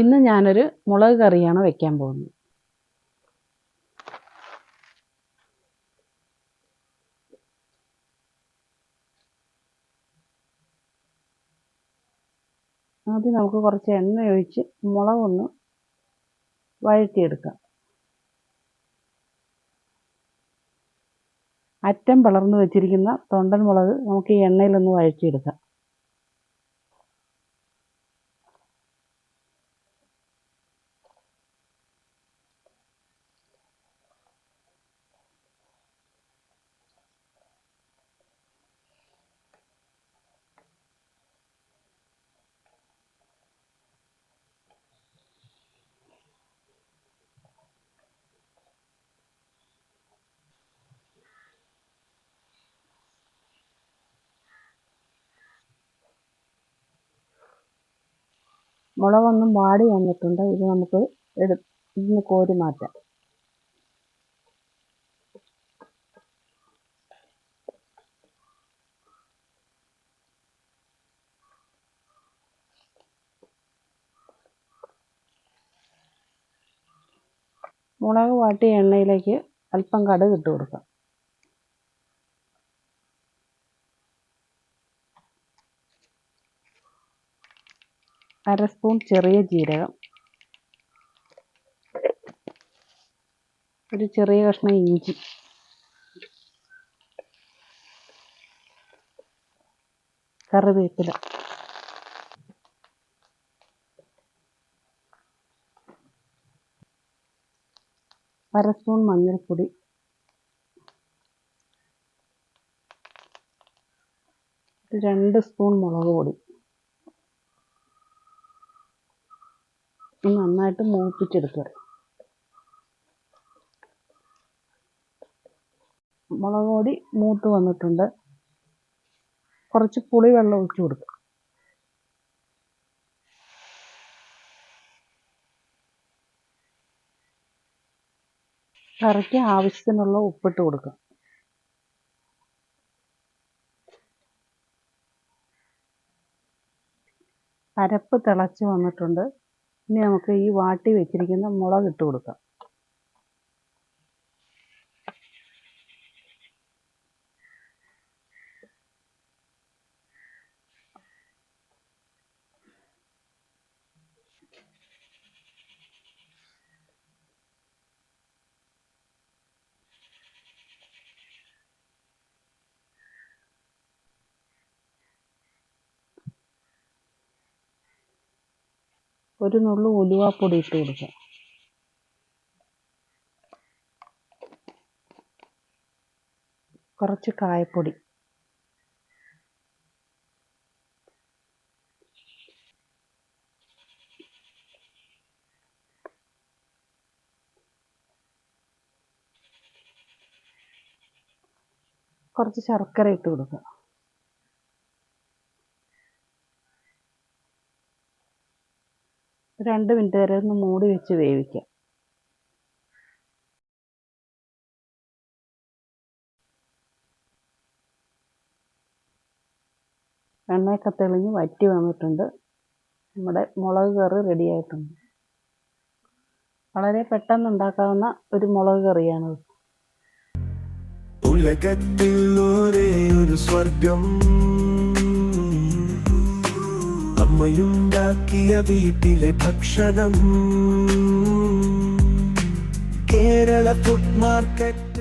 ഇന്ന് ഞാനൊരു മുളക് കറിയാണ് വെക്കാൻ പോകുന്നത്. ആദ്യം നമുക്ക് കുറച്ച് എണ്ണ ഒഴിച്ച് മുളകൊന്ന് വഴറ്റിയെടുക്കാം. അറ്റം വളർന്നു വെച്ചിരിക്കുന്ന തൊണ്ടൻ മുളക് നമുക്ക് ഈ എണ്ണയിലൊന്ന് വഴറ്റിയെടുക്കാം. മുളകൊന്നും വാടി വന്നിട്ടുണ്ട്. ഇത് നമുക്ക് എടു ഇതിന് കോരി മാറ്റാം. മുളക് വാട്ടിയ എണ്ണയിലേക്ക് അല്പം കടുക് ഇട്ട് കൊടുക്കാം. അര സ്പൂൺ ചെറിയ ജീരകം. ഒരു ചെറിയ കഷ്ണം ഇഞ്ചി. കറിവേപ്പില. അര സ്പൂൺ മഞ്ഞൾപ്പൊടി. രണ്ട് സ്പൂൺ മുളക് പൊടി. നന്നായിട്ട് മൂപ്പിച്ചെടുക്കുക. മുളക് പൊടി മൂത്ത് വന്നിട്ടുണ്ട്. കുറച്ച് പുളി വെള്ളം ഒഴിച്ച് കൊടുക്കുക. കറിക്ക് ആവശ്യത്തിനുള്ള ഉപ്പിട്ട് കൊടുക്കുക. അരപ്പ് തിളച്ച് വന്നിട്ടുണ്ട്. ഇനി നമുക്ക് ഈ വാട്ടി വെച്ചിരിക്കുന്ന മുളക് ഇട്ട് കൊടുക്കാം. ഒരു നുള്ളു ഉലുവാപ്പൊടി ഇട്ട് കൊടുക്കുക കുറച്ച് കായപ്പൊടി. കുറച്ച് ശർക്കര ഇട്ട് കൊടുക്കുക രണ്ട് മിനിറ്റ് വരെ ഒന്ന് മൂടി വെച്ച് വേവിക്കാം. എണ്ണയൊക്കെ തെളിഞ്ഞ് വറ്റി വന്നിട്ടുണ്ട്. നമ്മുടെ മുളക് കറി റെഡി ആയിട്ടുണ്ട്. വളരെ പെട്ടെന്ന് ഉണ്ടാക്കാവുന്ന ഒരു മുളക് കറിയാണ് ഉലകത്തിൽ ഒരേ ഒരു സ്വർഗം അമ്മയുണ്ടാക്കിയ വീട്ടിലെ ഭക്ഷണം കേരള ഫുഡ് മാർക്കറ്റ്